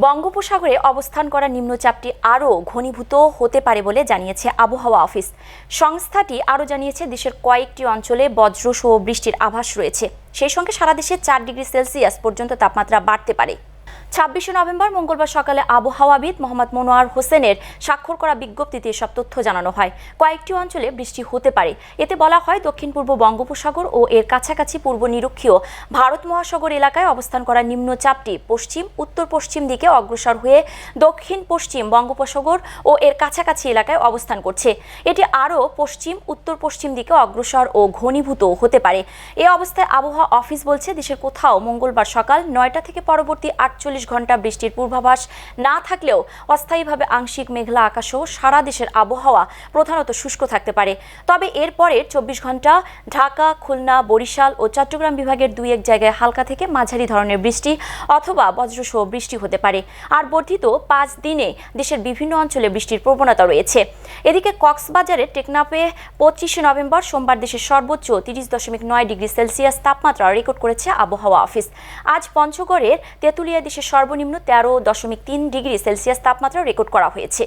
বঙ্গোপসাগরে অবস্থান করা নিম্নচাপটি আরও ঘনীভূত হতে পারে বলে জানিয়েছে আবহাওয়া অফিস। সংস্থাটি আরও জানিয়েছে, দেশের কয়েকটি অঞ্চলে বজ্রসহ বৃষ্টির আভাস রয়েছে। সেই সঙ্গে সারা দেশে চার ডিগ্রি সেলসিয়াস পর্যন্ত তাপমাত্রা বাড়তে পারে। ছাব্বিশে নভেম্বর মঙ্গলবার সকালে আবহাওয়াবিদ মোহাম্মদ মনোয়ার হোসেনের স্বাক্ষর করা বিজ্ঞপ্তিতে এসব তথ্য জানানো হয়। কয়েকটি অঞ্চলে বৃষ্টি হতে পারে। এতে বলা হয়, দক্ষিণ পূর্ব বঙ্গোপসাগর ও এর কাছাকাছি পূর্ব নিরক্ষীয় ভারত মহাসাগর এলাকায় অবস্থান করা নিম্নচাপটি পশ্চিম, উত্তর পশ্চিম দিকে অগ্রসর হয়ে দক্ষিণ পশ্চিম বঙ্গোপসাগর ও এর কাছাকাছি এলাকায় অবস্থান করছে। এটি আরও পশ্চিম, উত্তর পশ্চিম দিকে অগ্রসর ও ঘনীভূত হতে পারে। এ অবস্থায় আবহাওয়া অফিস বলছে, দেশের কোথাও মঙ্গলবার সকাল নয়টা থেকে পরবর্তী আটচল্লিশ ঘণ্টা বৃষ্টির পূর্বাভাস না থাকলেও অস্থায়ীভাবে আংশিক মেঘলা আকাশসহ সারা দেশের আবহাওয়া প্রধানত শুষ্ক থাকতে পারে। তবে এরপরের চব্বিশ ঘণ্টা ঢাকা, খুলনা, বরিশাল ও চট্টগ্রাম বিভাগের দুই এক জায়গায় হালকা থেকে মাঝারি ধরনের বৃষ্টি অথবা বজ্রসহ বৃষ্টি হতে পারে। আর বর্ধিত পাঁচ দিনে দেশের বিভিন্ন অঞ্চলে বৃষ্টির প্রবণতা রয়েছে। এদিকে কক্সবাজারের টেকনাফে পঁচিশে নভেম্বর সোমবার দেশের সর্বোচ্চ তিরিশ দশমিক নয় ডিগ্রি সেলসিয়াস তাপমাত্রা রেকর্ড করেছে আবহাওয়া অফিস। আজ পঞ্চগড়ের তেঁতুলিয়া দেশের সর্বনিম্ন তেরো দশমিক তিন ডিগ্রি সেলসিয়াস তাপমাত্রা রেকর্ড করা হয়েছে।